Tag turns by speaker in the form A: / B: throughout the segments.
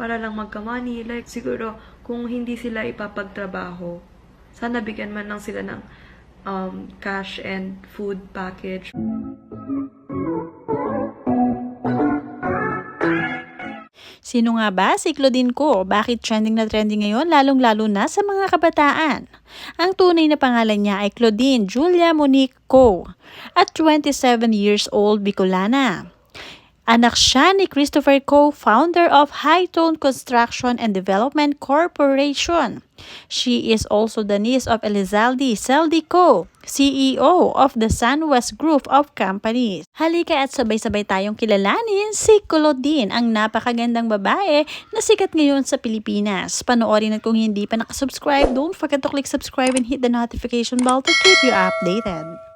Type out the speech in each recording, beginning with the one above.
A: para lang magka-money. Like, siguro, kung hindi sila ipapagtrabaho, sana bigyan man lang sila ng um, cash and food package.
B: Sino nga ba si Claudine Ko? Bakit trending na trending ngayon lalong-lalo na sa mga kabataan? Ang tunay na pangalan niya ay Claudine Julia Monique Ko at 27 years old Bicolana. Anak siya ni Christopher Ko, founder of High Tone Construction and Development Corporation. She is also the niece of Elizalde Celdi Co, CEO of the Sunwest Group of Companies. Halika at sabay-sabay tayong kilalanin si Claudine, ang napakagandang babae na sikat ngayon sa Pilipinas. Panoorin at kung hindi pa nakasubscribe, don't forget to click subscribe and hit the notification bell to keep you updated.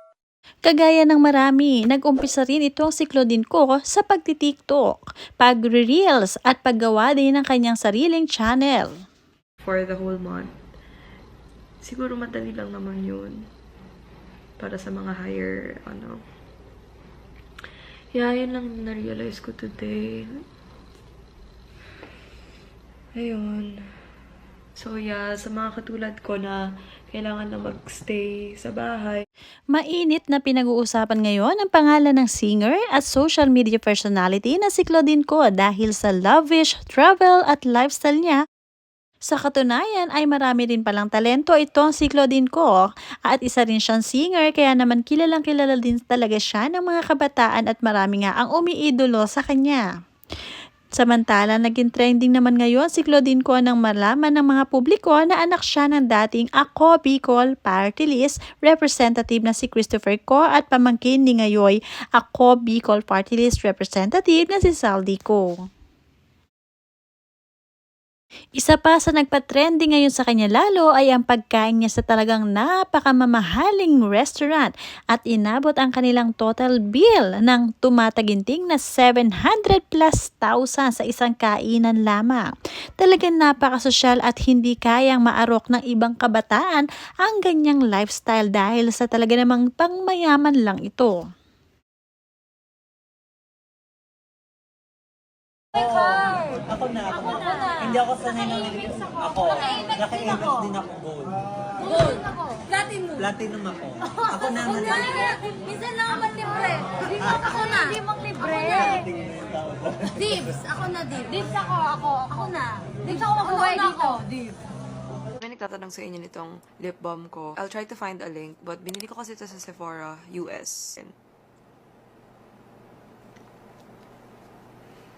B: Kagaya ng marami, nag-umpisa rin itong si Claudine Ko sa pagtitiktok, pag-reels at paggawa din ng kanyang sariling channel.
A: for the whole month. Siguro madali lang naman yun. Para sa mga higher, ano. Yeah, yun lang na-realize ko today. Ayun. So yeah, sa mga katulad ko na kailangan na magstay sa bahay,
B: Mainit na pinag-uusapan ngayon ang pangalan ng singer at social media personality na si Claudine Ko dahil sa lavish travel at lifestyle niya. Sa katunayan ay marami rin palang talento itong si Claudine Ko at isa rin siyang singer kaya naman kilalang kilala din talaga siya ng mga kabataan at marami nga ang umiidolo sa kanya. Samantala, naging trending naman ngayon si Claudine Ko nang malaman ng mga publiko na anak siya ng dating Ako Bicol Party List representative na si Christopher Ko at pamangkin ni ngayoy Ako Bicol Party List representative na si Saldi Ko. Isa pa sa nagpa-trending ngayon sa kanya lalo ay ang pagkain niya sa talagang napakamamahaling restaurant at inabot ang kanilang total bill ng tumataginting na 700 plus thousand sa isang kainan lamang. Talagang napakasosyal at hindi kayang maarok ng ibang kabataan ang ganyang lifestyle dahil sa talaga namang pangmayaman lang ito.
C: Ako na, ako, na. Hindi ako sanay ng ako. Naka-apex din ako gold.
D: Gold. Platinum.
C: Platinum ako. Ako na man.
D: Minsan lang naman libre. Ako na. Hindi mong libre. Dibs. Ako na dibs. Dibs ako. Ako. Ako na. Dibs ako magbuhay dito. Dibs.
A: may nagtatanong sa inyo nitong lip balm ko. I'll try to find a link, but binili ko kasi ito sa Sephora US.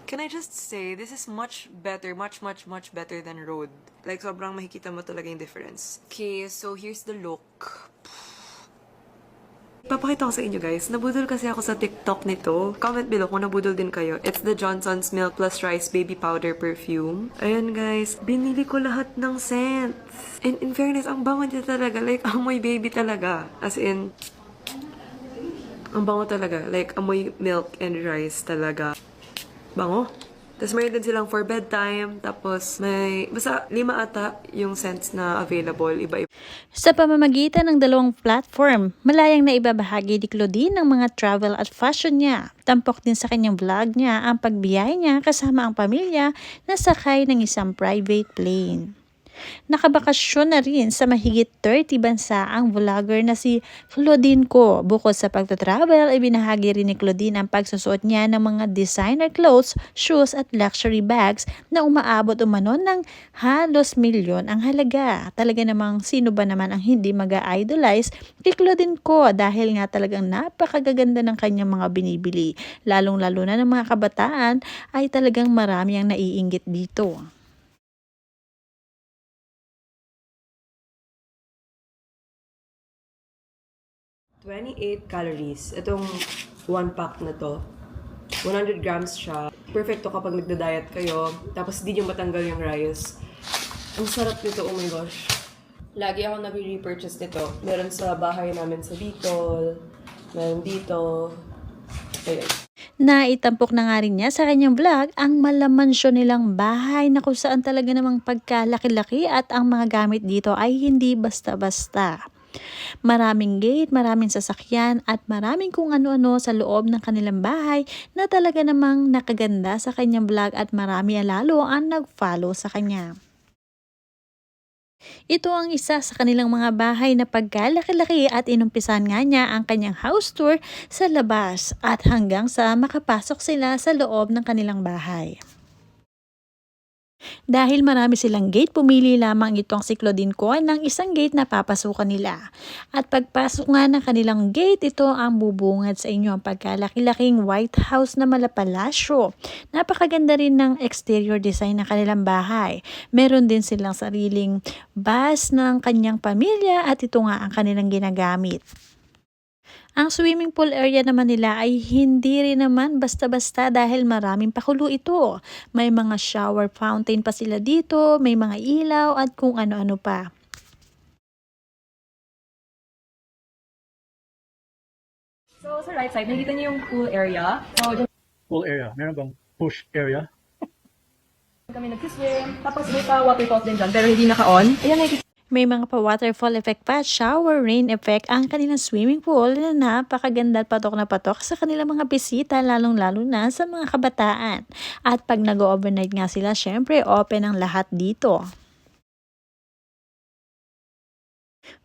A: Can I just say, this is much better, much, much, much better than Rode. Like, sobrang makikita mo talaga yung difference. Okay, so here's the look. Papakita ko sa inyo guys, nabudol kasi ako sa TikTok nito. Comment below kung nabudol din kayo. It's the Johnson's Milk Plus Rice Baby Powder Perfume. Ayan guys, binili ko lahat ng scents. And in fairness, ang bango niya talaga. Like, amoy baby talaga. As in, ang bango talaga. Like, amoy milk and rice talaga. Bango. Tapos mayroon din silang for bedtime. Tapos may, basta lima ata yung scents na available. Iba-iba.
B: Sa pamamagitan ng dalawang platform, malayang na ibabahagi ni Claudine ang mga travel at fashion niya. Tampok din sa kanyang vlog niya ang pagbiyay niya kasama ang pamilya na sakay ng isang private plane. Nakabakasyon na rin sa mahigit 30 bansa ang vlogger na si Claudine Ko. Bukod sa pagtatravel, ay binahagi rin ni Claudine ang pagsusuot niya ng mga designer clothes, shoes at luxury bags na umaabot umano ng halos milyon ang halaga. Talaga namang sino ba naman ang hindi mag-idolize kay Claudine Ko dahil nga talagang napakagaganda ng kanyang mga binibili. Lalong-lalo na ng mga kabataan ay talagang marami ang naiinggit dito.
A: 28 calories. Itong one pack na to. 100 grams siya. Perfecto kapag nagda-diet kayo. Tapos di nyo matanggal yung rice. Ang sarap nito, oh my gosh. Lagi ako nag-repurchase nito. Meron sa bahay namin sa Bicol. Meron dito. Ayun.
B: Naitampok na nga rin niya sa kanyang vlog ang malamansyon nilang bahay na kung saan talaga namang pagkalaki-laki at ang mga gamit dito ay hindi basta-basta. Maraming gate, maraming sasakyan at maraming kung ano-ano sa loob ng kanilang bahay na talaga namang nakaganda sa kanyang vlog at marami lalo ang nag-follow sa kanya. Ito ang isa sa kanilang mga bahay na pagkalaki-laki at inumpisan nga niya ang kanyang house tour sa labas at hanggang sa makapasok sila sa loob ng kanilang bahay. Dahil marami silang gate, pumili lamang itong si Claudine Coy ng isang gate na papasukan nila. At pagpasok nga ng kanilang gate, ito ang bubungad sa inyo ang pagkalaki-laking White House na malapalasyo. Napakaganda rin ng exterior design ng kanilang bahay. Meron din silang sariling bus ng kanyang pamilya at ito nga ang kanilang ginagamit. Ang swimming pool area naman nila ay hindi rin naman basta-basta dahil maraming pakulo ito. May mga shower fountain pa sila dito, may mga ilaw at kung ano-ano pa.
A: So, sa right side, nakikita niyo yung pool area. So,
C: Pool area. Meron bang push area?
A: kami nag-swim. Tapos may pa waterfalls din dyan, pero hindi naka-on. Ayan, nakikita
B: May mga pa-waterfall effect pa at shower rain effect ang kanilang swimming pool na napakaganda at patok na patok sa kanilang mga bisita lalong-lalo na sa mga kabataan. At pag nag-overnight nga sila, syempre open ang lahat dito.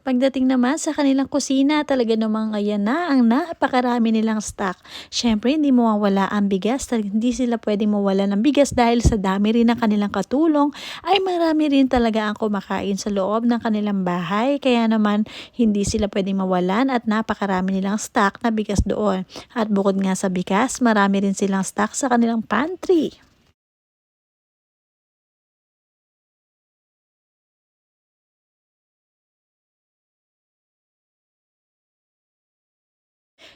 B: Pagdating naman sa kanilang kusina, talaga namang ayan na ang napakarami nilang stock. Syempre, hindi mawawala ang bigas. Hindi sila pwedeng mawala ng bigas dahil sa dami rin ng kanilang katulong ay marami rin talaga ang kumakain sa loob ng kanilang bahay. Kaya naman, hindi sila pwedeng mawalan at napakarami nilang stock na bigas doon. At bukod nga sa bigas, marami rin silang stock sa kanilang pantry.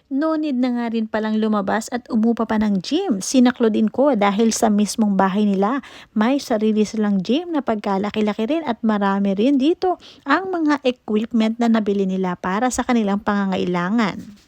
B: No need na nga rin palang lumabas at umupa pa ng gym. Sinaklo din ko dahil sa mismong bahay nila. May sarili silang gym na pagkalaki-laki rin at marami rin dito ang mga equipment na nabili nila para sa kanilang pangangailangan.